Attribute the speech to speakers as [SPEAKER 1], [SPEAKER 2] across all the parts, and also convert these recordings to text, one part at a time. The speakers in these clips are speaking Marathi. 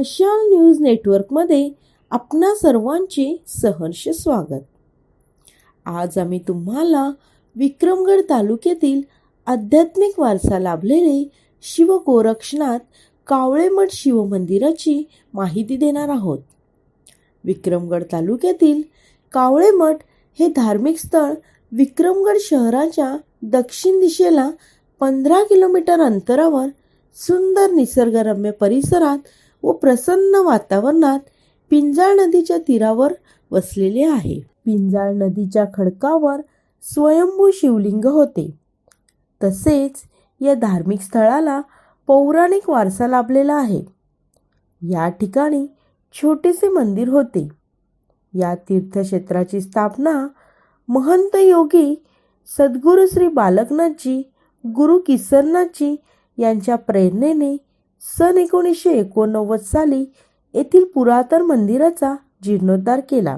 [SPEAKER 1] मशाल न्यूज
[SPEAKER 2] नेटवर्कमध्ये आपणा सर्वांचे सहर्ष स्वागत. आज आम्ही तुम्हाला विक्रमगड तालुक्यातील आध्यात्मिक वारसा लाभलेले शिव गोरक्षनाथ कावळेमठ शिवमंदिराची माहिती देणार आहोत. विक्रमगड तालुक्यातील कावळेमठ हे धार्मिक स्थळ विक्रमगड शहराच्या दक्षिण दिशेला पंधरा किलोमीटर अंतरावर सुंदर निसर्गरम्य परिसरात व प्रसन्न वातावरणात पिंजाळ नदीच्या तीरावर वसलेले आहे. पिंजाळ नदीच्या खडकावर स्वयंभू शिवलिंग होते. तसेच या धार्मिक स्थळाला पौराणिक वारसा लाभलेला आहे. या ठिकाणी छोटेसे मंदिर होते. या तीर्थक्षेत्राची स्थापना महंत योगी सद्गुरू श्री बालकनाथजी गुरु किसरनाथजी यांच्या प्रेरणेने सन एकोणीसशे एकोणनव्वद साली येथील पुरातन मंदिराचा जीर्णोद्धार केला.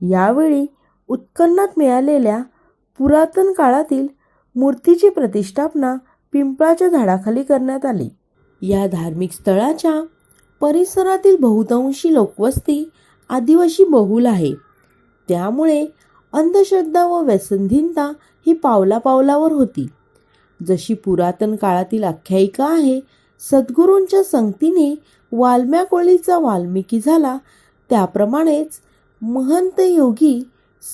[SPEAKER 2] यावेळी उत्खननात मिळालेल्या पुरातन काळातील मूर्तीची प्रतिष्ठापना पिंपळाच्या झाडाखाली करण्यात आली. या धार्मिक स्थळाच्या परिसरातील बहुतांशी लोकवस्ती आदिवासी बहुल आहे. त्यामुळे अंधश्रद्धा व व्यसनधीनता ही पावला पावलावर होती. जशी पुरातन काळातील आख्यायिका आहे सद्गुरूंच्या संगतीने वाल्म्या कोळीचा वाल्मिकी झाला. त्याप्रमाणेच महंत योगी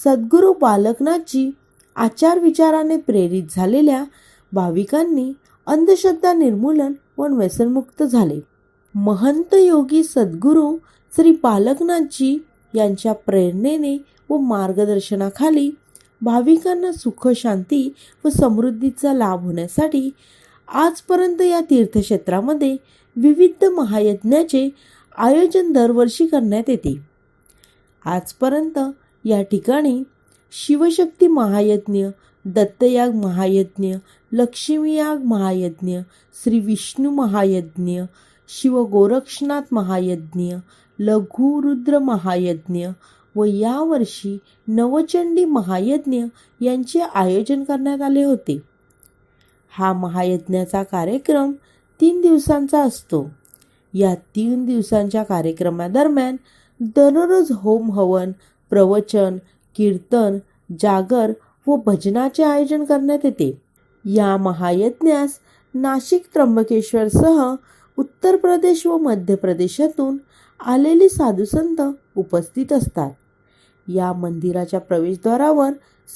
[SPEAKER 2] सद्गुरू बालकनाथजी आचार विचाराने प्रेरित झालेल्या भाविकांनी अंधश्रद्धा निर्मूलन व व्यसनमुक्त झाले. महंत योगी सद्गुरू श्री बालकनाथजी यांच्या प्रेरणेने व मार्गदर्शनाखाली भाविकांना सुख शांती व समृद्धीचा लाभ होण्यासाठी आजपर्यंत या तीर्थक्षेत्रामध्ये विविध महायज्ञाचे आयोजन दरवर्षी करण्यात येते. आजपर्यंत या ठिकाणी शिवशक्ती महायज्ञ दत्तयाग महायज्ञ लक्ष्मीयाग महायज्ञ श्री विष्णू महायज्ञ शिव गोरक्षनाथ महायज्ञ लघुरुद्र महायज्ञ व यावर्षी नवचंडी महायज्ञ यांचे आयोजन करण्यात आले होते. हा महायज्ञाचा कार्यक्रम तीन दिवसांचा असतो. या तीन दिवसांच्या कार्यक्रमादरम्यान दररोज होम हवन प्रवचन कीर्तन जागर व भजनाचे आयोजन करण्यात येते. या महायज्ञास नाशिक त्र्यंबकेश्वरसह उत्तर प्रदेश व मध्य प्रदेशातून आलेले साधुसंत उपस्थित असतात. या मंदिराच्या प्रवेशद्वारावर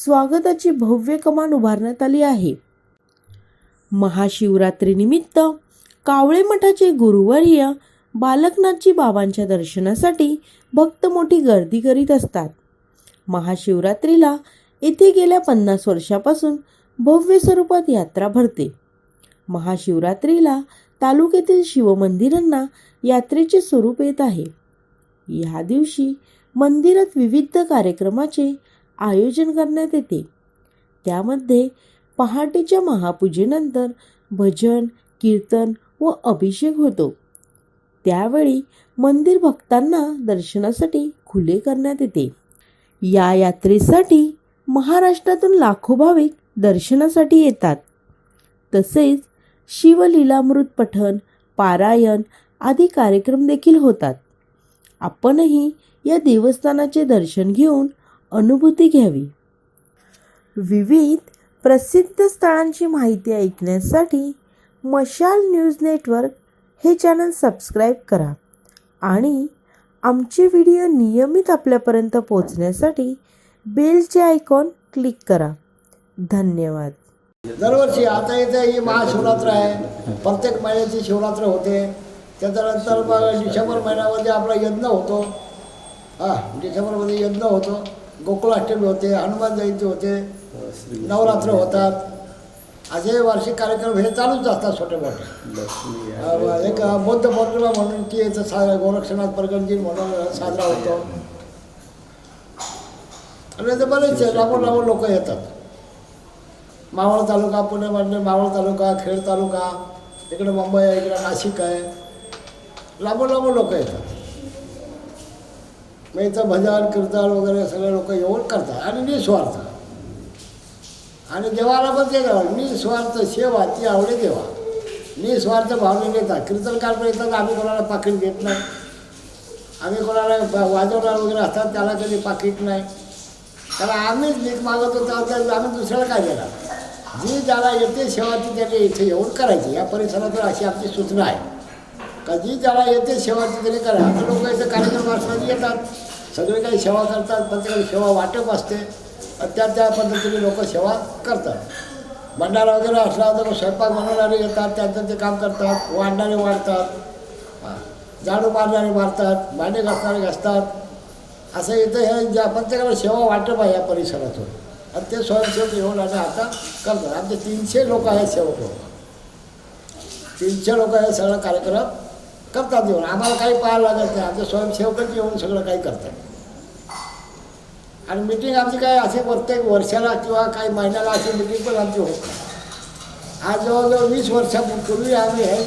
[SPEAKER 2] स्वागताची भव्य कमान उभारण्यात आली आहे. महाशिवरात्रीनिमित्त कावळे मठाचे गुरुवर्य बालकनाथजी बाबांच्या दर्शनासाठी भक्त मोठी गर्दी करीत असतात. महाशिवरात्रीला येथे गेल्या पन्नास वर्षापासून भव्य स्वरूपात यात्रा भरते. महाशिवरात्रीला तालुक्यातील शिवमंदिरांना यात्रेचे स्वरूप येत आहे. या दिवशी मंदिरात विविध कार्यक्रमाचे आयोजन करण्यात येते. त्यामध्ये पहाटेच्या महापूजेनंतर भजन कीर्तन व अभिषेक होतो. त्यावेळी मंदिर भक्तांना दर्शनासाठी खुले करण्यात येते. या यात्रेसाठी महाराष्ट्रातून लाखो भाविक दर्शनासाठी येतात. तसेच शिवलीलामृत पठण पारायण आदी कार्यक्रम देखील होतात. आपणही या देवस्थानाचे दर्शन घेऊन अनुभूती घ्यावी. विविध प्रसिद्ध स्थळांची माहिती ऐकण्यासाठी मशाल न्यूज नेटवर्क हे चॅनल सबस्क्राईब करा आणि आमचे व्हिडिओ नियमित आपल्यापर्यंत पोहोचण्यासाठी बेलचे आयकॉन क्लिक करा. धन्यवाद.
[SPEAKER 3] दरवर्षी आता इथे ही महाशिवरात्र आहे. प्रत्येक महिन्याची शिवरात्र होते. त्याच्यानंतर मग डिसेंबर महिन्यामध्ये आपला यज्ञ होतो. हां डिसेंबरमध्ये यज्ञ होतो. गोकुळाष्टमी होते हनुमान जयंती होते. नवरात्र होतात. असे वार्षिक कार्यक्रम हे चालूच असतात छोटे मोठे. एक बौद्ध पौर्णिमा म्हणून की इथं सा गोरक्षनाथ प्रगट दिन म्हणून साजरा होतो. आणि ते बरेचसे लांबून लांबून लोक येतात. मावळ तालुका पुणे म्हणजे मावळ तालुका खेड तालुका इकडे मुंबई आहे इकडे नाशिक आहे. लांबून लांबून लोक येतात. मग इथं भजन कीर्तन वगैरे सगळे लोक येऊन करतात आणि निस्वार्थ. आणि देवाला पण ते मी स्वार्थ सेवा ती आवडे देवा. निस्वार्थ भावने घेतात कीर्तनकार पण येतात आम्ही कोणाला पाकिट देत नाही. आम्ही कोणाला वाजवणार वगैरे असतात त्याला कधी पाकिट नाही. कारण आम्हीच भीक मागवतो तर आम्ही दुसऱ्याला काय देणार? जी ज्याला येते सेवा ती त्याने इथे येऊन करायची. या परिसरात अशी आमची सूचना आहे. का जी ज्याला येते सेवा ती त्याने करा. आता लोक इथे कार्यक्रम असणारी येतात. सगळे काही सेवा करतात प्रत्येकाला सेवा वाटप असते. त्या त्या पद्धतीने लोक सेवा करतात. भंडारा वगैरे असला तर स्वयंपाक बनवणारे येतात त्यांचं ते काम करतात वाढणारे वाढतात. झाडू मारणारे मारतात भांडे घासणारे घासतात. असं इथं हे ज्या प्रत्येकाला सेवा वाटप आहे या परिसरातून. आणि ते स्वयंसेवक येऊन आणि आता करतात. आमचे तीनशे लोक आहेत सेवक. लोक तीनशे लोक हे सगळं कार्यक्रम करतात येऊन. आम्हाला काही पाहायला लागत नाही. आमचे स्वयंसेवकच येऊन सगळं काही करतात. आणि मिटिंग आमची काय असे प्रत्येक वर्षाला किंवा काही महिन्याला अशी मिटिंग पण आमची होत आज जवळजवळ वीस वर्षापूर्वी आम्ही हे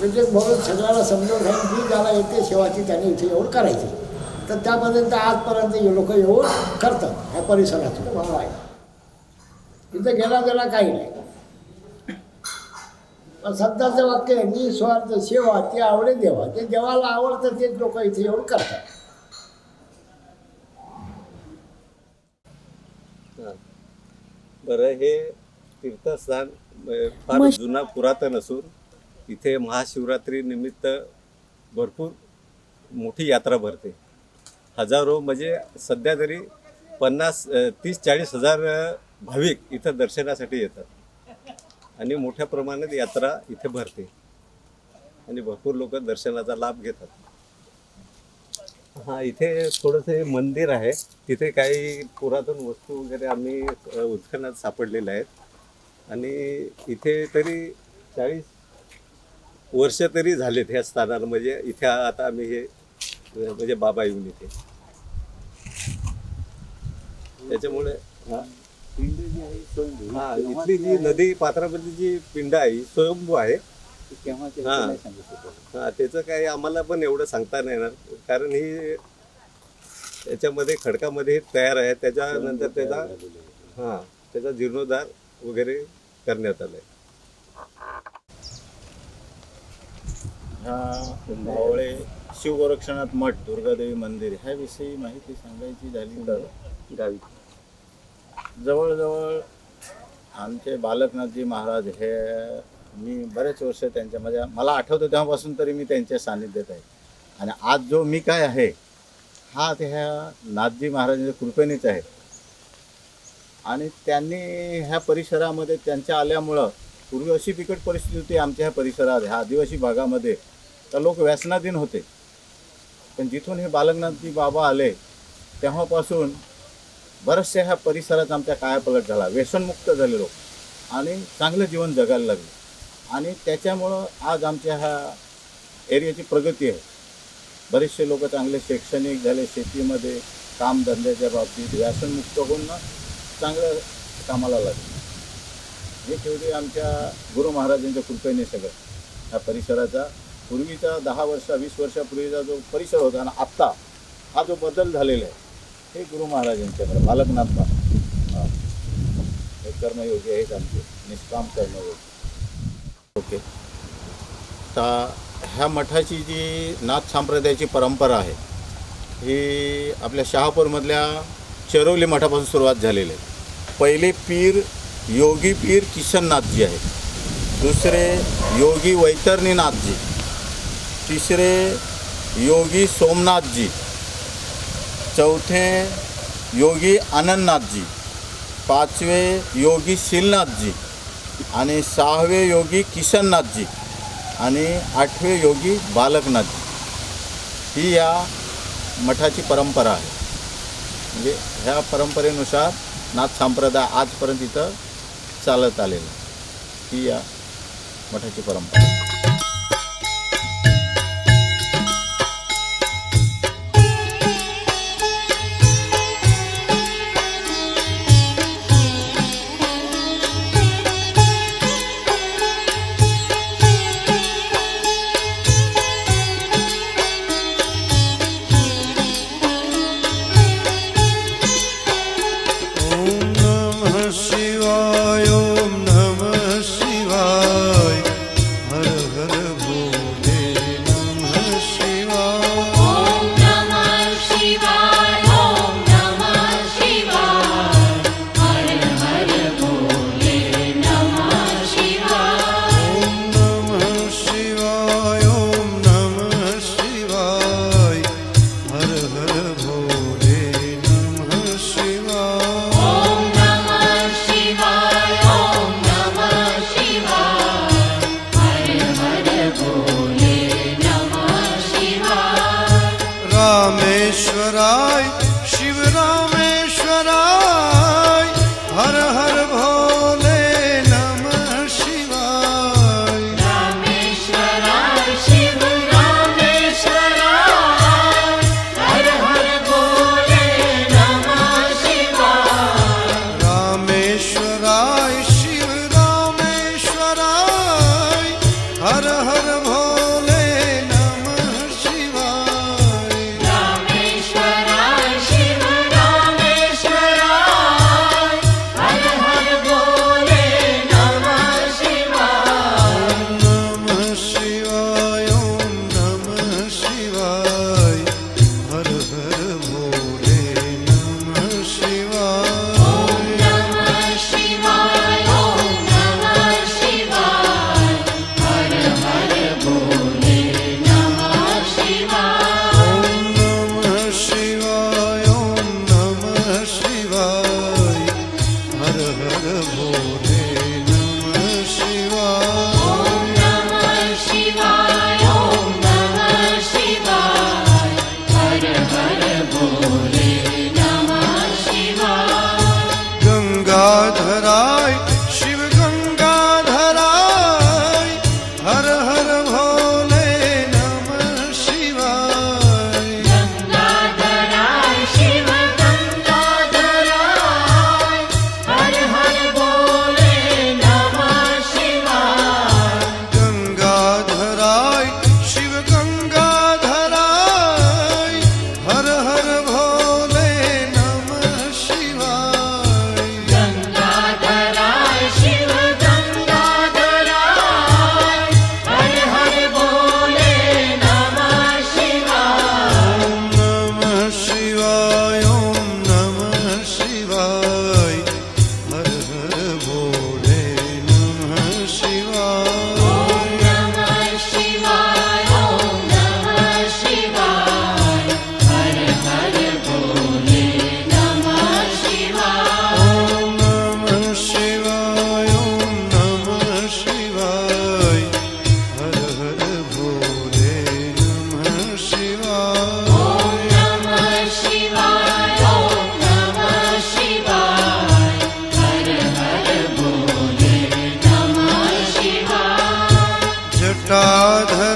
[SPEAKER 3] मिटिंग म्हणून सगळ्याला समजून घेऊन जी ज्याला येते सेवाची त्यांनी इथे येऊन करायची. तर त्यापर्यंत आजपर्यंत हे लोक येऊन करतात ह्या परिसरातून भाव आहे इथं गेला गेला काही नाही. पण सध्याचं वाक्य आहे निस्वार्थ सेवा ते आवडे देवा. ते देवाला आवडतं तेच लोक इथे येऊन करतात.
[SPEAKER 4] बरं हे तीर्थस्थान फार जुना पुरातन असून इथे महाशिवरात्री निमित्त भरपूर मोठी यात्रा भरते. हजारो म्हणजे सध्या तरी पन्नास तीस चाळीस हजार भाविक इथं दर्शनासाठी येतात. आणि मोठ्या प्रमाणात यात्रा इथे भरते. आणि भरपूर लोक दर्शनाचा लाभ घेतात. हा इथे थोडंसं मंदिर आहे. तिथे काही पुरातन वस्तू वगैरे आम्ही अ, उत्खननात सापडलेल्या आहेत. आणि इथे तरी चाळीस वर्ष तरी झालेत ह्या स्थानाला म्हणजे इथे आता आम्ही हे म्हणजे बाबा येऊन इथे. त्याच्यामुळे हा. हा इथली जी नदी पात्रामध्ये जी पिंड आहे ही स्वयंभू आहे. हा. हा त्याचं काही आम्हाला पण एवढं सांगता नाही येणार. कारण ही त्याच्यामध्ये खडकामध्ये तयार आहे. त्याच्यानंतर त्याचा हा त्याचा जीर्णोद्धार वगैरे करण्यात आलाय.
[SPEAKER 5] ह्या मावळे शिवगोरक्षणाथ मठ दुर्गादेवी मंदिर ह्याविषयी माहिती सांगायची झाली तर?
[SPEAKER 4] गावी.
[SPEAKER 5] जवळजवळ आमचे बालकनाथजी महाराज हे मी बरेच वर्ष त्यांच्या माझ्या मला आठवतं तेव्हापासून तरी मी त्यांच्या सानिध्यात आहे. आणि आज जो मी काय आहे हा ते ह्या नाथजी महाराजांच्या कृपेनेच आहे. आणि त्यांनी ह्या परिसरामध्ये त्यांच्या आल्यामुळं पूर्वी अशी बिकट परिस्थिती होती आमच्या ह्या परिसरात. ह्या आदिवासी भागामध्ये तर लोक व्यसनाधीन होते. पण जिथून हे बालकनाथजी बाबा आले तेव्हापासून बऱ्याचशा ह्या परिसरात आमच्या कायापलट झाला. व्यसनमुक्त झाले लोक. आणि चांगलं जीवन जगायला लागले. आणि त्याच्यामुळं आज आमच्या ह्या एरियाची प्रगती आहे. बरेचसे लोक चांगले शैक्षणिक झाले शेतीमध्ये कामधंद्याच्या बाबतीत व्यसनमुक्त होऊन ना चांगलं कामाला लागले. हे शेवटी आमच्या गुरु महाराजांच्या कृपेने सगळं. ह्या परिसराचा पूर्वीचा दहा वर्षा वीस वर्षापूर्वीचा जो परिसर होता आणि आत्ता हा जो बदल झालेला आहे हे गुरु महाराजांच्याकडे बालकनाथ हे कर्मयोगी आहेत आमचे निष्काम कर्मयोगी. ओके तर ह्या मठाची जी नाथ संप्रदायाची परंपरा आहे ही आपल्या शहापूरमधल्या चरवली मठापासून सुरुवात झालेली आहे. पहिले पीर योगी पीर किशननाथजी आहेत. दुसरे योगी वैतरणीनाथजी तिसरे योगी सोमनाथजी. चौथे योगी आनंदनाथजी. पाचवे योगी शिलनाथजी. आणि सहावे योगी किशननाथजी आणि आठवे योगी बालकनाथजी. ही या मठाची परंपरा आहे. म्हणजे ह्या परंपरेनुसार नाथ संप्रदाय आजपर्यंत इथं चालत आलेला ही या मठाची परंपरा
[SPEAKER 6] राधा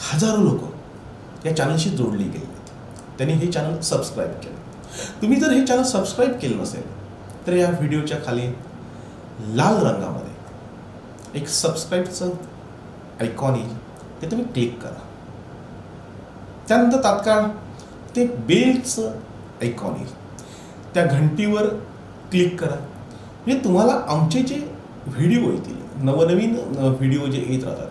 [SPEAKER 7] हजारो लोक या चॅनलशी जोडली गेली. त्यांनी हे चॅनल सबस्क्राईब केलं. तुम्ही जर हे चॅनल सबस्क्राईब केलं नसेल तर या व्हिडिओच्या खाली लाल रंगामध्ये एक सबस्क्राईबचं आयकॉन येईल. ते तुम्ही क्लिक करा. त्यानंतर तात्काळ ते बेलचं आयकॉन येईल. त्या घंटीवर क्लिक करा. म्हणजे तुम्हाला आमचे जे व्हिडिओ येतील नवनवीन व्हिडिओ जे येत राहतात